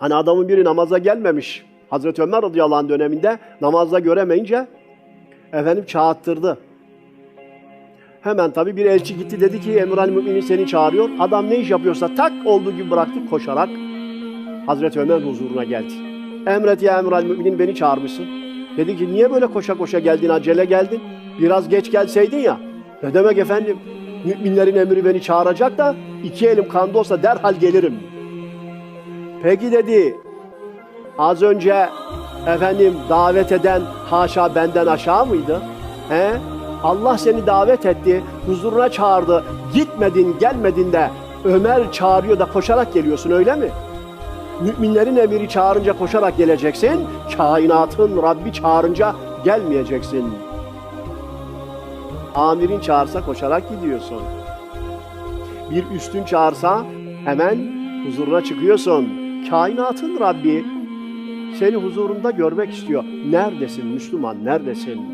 Hani adamın biri namaza gelmemiş. Hazreti Ömer radıyallahu anh döneminde namazda göremeyince efendim çağıttırdı. Hemen tabii bir elçi gitti dedi ki Emir Müminin seni çağırıyor. Adam ne iş yapıyorsa tak olduğu gibi bıraktı koşarak Hazreti Ömer huzuruna geldi. Emret ya Emir Müminin beni çağırmışsın. Dedi ki niye böyle koşa koşa geldin acele geldin? Biraz geç gelseydin ya. Ne demek efendim? Müminlerin emri beni çağıracak da iki elim kanda olsa derhal gelirim. Peki dedi az önce efendim davet eden haşa benden aşağı mıydı? He? Allah seni davet etti, huzuruna çağırdı. Gitmedin, gelmedin de Ömer çağırıyor da koşarak geliyorsun öyle mi? Müminlerin emiri çağırınca koşarak geleceksin. Kainatın Rabbi çağırınca gelmeyeceksin. Amirin çağırsa koşarak gidiyorsun. Bir üstün çağırsa hemen huzuruna çıkıyorsun. Kainatın Rabbi seni huzurunda görmek istiyor. Neredesin Müslüman, neredesin?